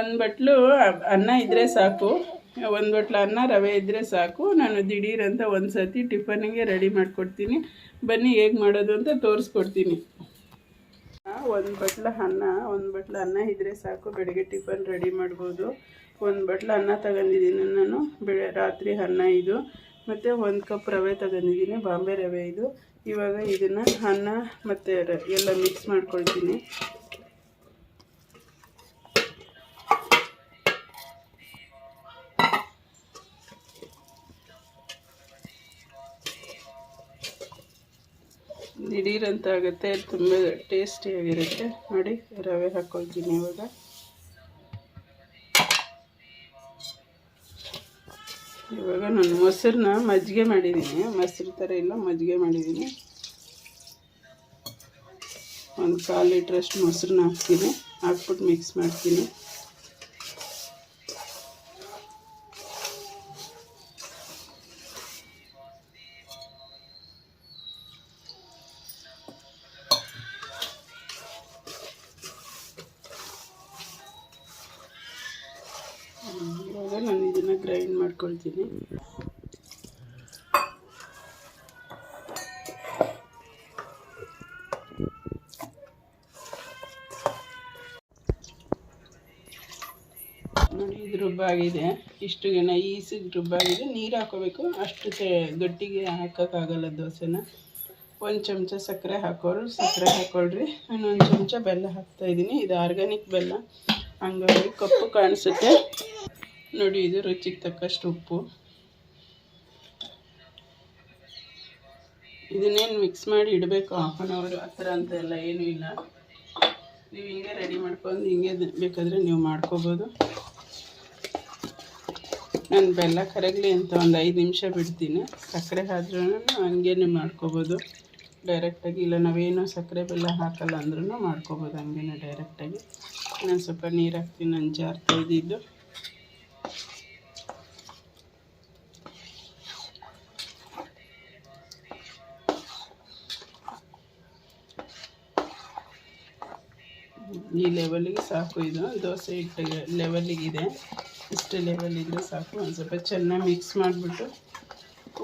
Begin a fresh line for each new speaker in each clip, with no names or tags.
ಒಂದು ಬಟ್ಲು ಅನ್ನ ಇದ್ದರೆ ಸಾಕು. ಒಂದು ಬಟ್ಲು ಅನ್ನ, ರವೆ ಇದ್ದರೆ ಸಾಕು. ನಾನು ದಿಢೀರಂತ ಒಂದು ಸತಿ ಟಿಫನಿಗೆ ರೆಡಿ ಮಾಡಿಕೊಡ್ತೀನಿ. ಬನ್ನಿ ಹೇಗೆ ಮಾಡೋದು ಅಂತ ತೋರಿಸ್ಕೊಡ್ತೀನಿ. ಒಂದು ಬಟ್ಲು ಅನ್ನ, ಒಂದು ಬಟ್ಲು ಅನ್ನ ಇದ್ದರೆ ಸಾಕು. ಬೆಳಗ್ಗೆ ಟಿಫನ್ ರೆಡಿ ಮಾಡ್ಬೋದು. ಒಂದು ಬಟ್ಲು ಅನ್ನ ತಗೊಂಡಿದ್ದೀನಿ ನಾನು. ಬೆಳೆ, ರಾತ್ರಿ ಅನ್ನ ಇದು. ಮತ್ತು ಒಂದು ಕಪ್ ರವೆ ತಗೊಂಡಿದ್ದೀನಿ. ಬಾಂಬೆ ರವೆ ಇದು. ಇವಾಗ ಇದನ್ನು ಅನ್ನ ಮತ್ತು ಎಲ್ಲ ಮಿಕ್ಸ್ ಮಾಡ್ಕೊಳ್ತೀನಿ. ದಿಢೀರ್ ಅಂತ ಆಗುತ್ತೆ ತುಂಬ ಟೇಸ್ಟಿಯಾಗಿರುತ್ತೆ. ನೋಡಿ, ರವೆ ಹಾಕ್ಕೊಳ್ತೀನಿ ಇವಾಗ. ಇವಾಗ ನಾನು ಮೊಸರನ್ನ ಮಜ್ಜಿಗೆ ಮಾಡಿದ್ದೀನಿ. ಮೊಸರು ಥರ ಇಲ್ಲ, ಮಜ್ಜಿಗೆ ಮಾಡಿದ್ದೀನಿ. ಒಂದು ಕಾಲು ಲೀಟ್ರಷ್ಟು ಮೊಸರನ್ನ ಹಾಕ್ತೀನಿ. ಹಾಕ್ಬಿಟ್ಟು ಮಿಕ್ಸ್ ಮಾಡ್ತೀನಿ. ನಾನು ಇದನ್ನು ಗ್ರೈಂಡ್ ಮಾಡ್ಕೊಳ್ತೀನಿ. ನೋಡಿ, ಇದು ರುಬ್ಬಾಗಿದೆ ಇಷ್ಟು ಜನ ಈಸಿಗೆ ರುಬ್ಬಾಗಿದೆ ನೀರು ಹಾಕೋಬೇಕು. ಅಷ್ಟು ಗಟ್ಟಿಗೆ ಹಾಕೋಕ್ಕಾಗಲ್ಲ ದೋಸೆನ. ಒಂದು ಚಮಚ ಸಕ್ಕರೆ ಹಾಕೋರು. ಸಕ್ಕರೆ ಹಾಕೊಳ್ರಿ. ಇನ್ನೊಂದು ಚಮಚ ಬೆಲ್ಲ ಹಾಕ್ತಾಯಿದ್ದೀನಿ ಇದು ಆರ್ಗ್ಯಾನಿಕ್ ಬೆಲ್ಲ. ಹಂಗಾಗಿ ಕಪ್ಪು ಕಾಣಿಸುತ್ತೆ. ನೋಡಿ ಇದು ರುಚಿಗೆ ತಕ್ಕಷ್ಟು ಉಪ್ಪು. ಇದನ್ನೇನು ಮಿಕ್ಸ್ ಮಾಡಿ ಇಡಬೇಕು? ಹಾಫ್ ಆನ್ ಅವರ್ ಆ ಥರ ಅಂತ ಎಲ್ಲ ಏನೂ ಇಲ್ಲ. ನೀವು ಹಿಂಗೆ ರೆಡಿ ಮಾಡ್ಕೊಂಡು ಹಿಂಗೆ ಬೇಕಾದರೆ ನೀವು ಮಾಡ್ಕೋಬೋದು. ನಾನು ಬೆಲ್ಲ ಕರಗಲಿ ಅಂತ ಒಂದು ಐದು ನಿಮಿಷ ಬಿಡ್ತೀನಿ. ಸಕ್ಕರೆ ಆದ್ರೂ ಹಂಗೇನೆ ಮಾಡ್ಕೋಬೋದು. ಡೈರೆಕ್ಟಾಗಿ ಇಲ್ಲ, ನಾವೇನು ಸಕ್ಕರೆ ಬೆಲ್ಲ ಹಾಕಲ್ಲ ಅಂದ್ರೂ ಮಾಡ್ಕೋಬೋದು ಹಂಗೇನೆ ಡೈರೆಕ್ಟಾಗಿ ನಾನು ಸ್ವಲ್ಪ ನೀರು ಹಾಕ್ತೀನಿ, ನಾನು ಜಾರ್ತಾ ತೊಳೆದಿದ್ದು ಈ ಲೆವೆಲಿಗೆ ಸಾಕು ಇದು. ದೋಸೆ ಹಿಟ್ಟು ಲೆವೆಲಿಗಿದೆ ಇಷ್ಟು ಲೆವೆಲ್ ಇದ್ದರೆ ಸಾಕು. ಒಂದು ಸ್ವಲ್ಪ ಚೆನ್ನಾಗಿ ಮಿಕ್ಸ್ ಮಾಡಿಬಿಟ್ಟು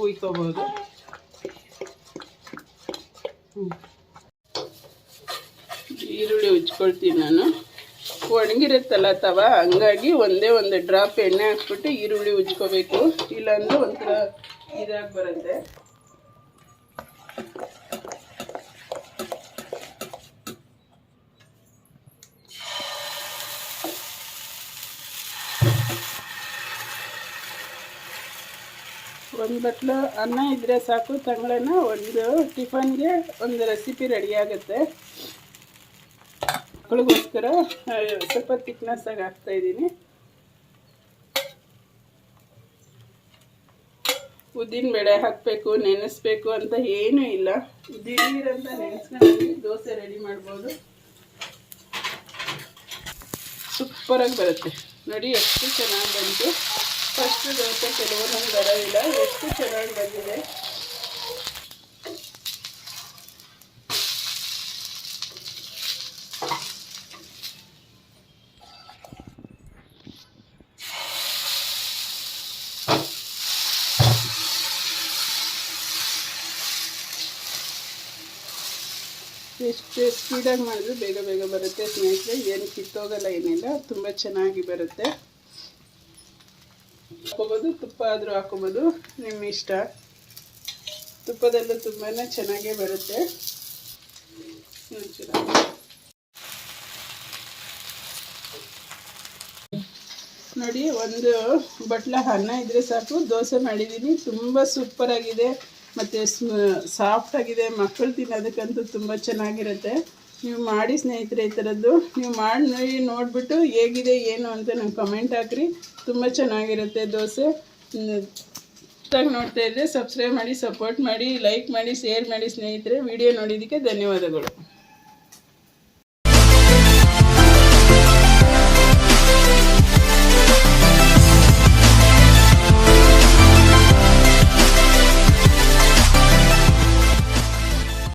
ಉಯ್ಕೋಬೋದು. ಈರುಳ್ಳಿ ಉಜ್ಕೊಳ್ತೀನಿ ನಾನು. ಒಣಗಿರುತ್ತಲ್ಲ ತವ? ಹಂಗಾಗಿ ಒಂದೇ ಒಂದು ಡ್ರಾಪ್ ಎಣ್ಣೆ ಹಾಕ್ಬಿಟ್ಟು ಈರುಳ್ಳಿ ಉಜ್ಕೋಬೇಕು. ಇಲ್ಲಾಂದ್ರೆ ಒಂಥರ ಇದಾಗಿ ಬರುತ್ತೆ. ಒಂದು ಬಟ್ಲು ಅನ್ನ ಇದ್ದರೆ ಸಾಕು, ತಂಗಳನ್ನ ಒಂದು ಟಿಫನ್ಗೆ ಒಂದು ರೆಸಿಪಿ ರೆಡಿ ಆಗುತ್ತೆ. ಮಕ್ಕಳಿಗೋಸ್ಕರ ಸ್ವಲ್ಪ ತಿಕ್ನೆಸ್ಸಾಗಿ ಹಾಕ್ತಾಯಿದ್ದೀನಿ ಉದ್ದಿನ ಬೇಳೆ ಹಾಕಬೇಕು, ನೆನೆಸ್ಬೇಕು ಅಂತ ಏನೂ ಇಲ್ಲ. ದಿಢೀರ್ ಅಂತ ನೆನೆಸ್ಕೊಂಡು ದೋಸೆ ರೆಡಿ ಮಾಡ್ಬೋದು. ಸೂಪರಾಗಿ ಬರುತ್ತೆ. ನೋಡಿ, ಎಷ್ಟು ಚೆನ್ನಾಗಿ ಬಂತು. ಫಸ್ಟ್ ದೋಸೆ ಕೆಲವೊಂದೊಂದು ಬರೋದಿಲ್ಲ ಎಷ್ಟು ಚೆನ್ನಾಗಿ ಬಂದಿದೆ. ಎಷ್ಟು ಸ್ಪೀಡಾಗಿ ಮಾಡಿದ್ರೆ ಬೇಗ ಬೇಗ ಬರುತ್ತೆ. ಸ್ನೇಹಿತರೆ, ಏನು ಕಿತ್ತೋಗಲ್ಲ ಏನಿಲ್ಲ, ತುಂಬ ಚೆನ್ನಾಗಿ ಬರುತ್ತೆ. ಹಾಕೋಬೋದು, ತುಪ್ಪ ಆದರೂ ಹಾಕೋಬೋದು ನಿಮ್ಮ ಇಷ್ಟ. ತುಪ್ಪದಲ್ಲೂ ತುಂಬಾ ಚೆನ್ನಾಗೇ ಬರುತ್ತೆ. ನೋಡಿ, ಒಂದು ಬಟ್ಲ ಅನ್ನ ಇದ್ರೆ ಸಾಕು. ದೋಸೆ ಮಾಡಿದ್ದೀನಿ ತುಂಬ ಸೂಪರಾಗಿದೆ ಮತ್ತು ಸಾಫ್ಟ್ ಆಗಿದೆ. ಮಕ್ಕಳು ತಿನ್ನೋದಕ್ಕಂತೂ ತುಂಬ ಚೆನ್ನಾಗಿರುತ್ತೆ. ನೀವು ಮಾಡಿ ಸ್ನೇಹಿತರೆ ಈ ಥರದ್ದು. ನೀವು ಮಾಡಿ ನೋಡಿ, ನೋಡಿಬಿಟ್ಟು ಹೇಗಿದೆ, ಏನು ಅಂತ ನಂಗೆ ಕಮೆಂಟ್ ಹಾಕ್ರಿ. ತುಂಬ ಚೆನ್ನಾಗಿರುತ್ತೆ ದೋಸೆ. ನೋಡ್ತಾ ಇದ್ದರೆ ಸಬ್ಸ್ಕ್ರೈಬ್ ಮಾಡಿ ಸಪೋರ್ಟ್ ಮಾಡಿ ಲೈಕ್ ಮಾಡಿ ಶೇರ್ ಮಾಡಿ ಸ್ನೇಹಿತರೆ. ವಿಡಿಯೋ ನೋಡಿದ್ದಕ್ಕೆ ಧನ್ಯವಾದಗಳು.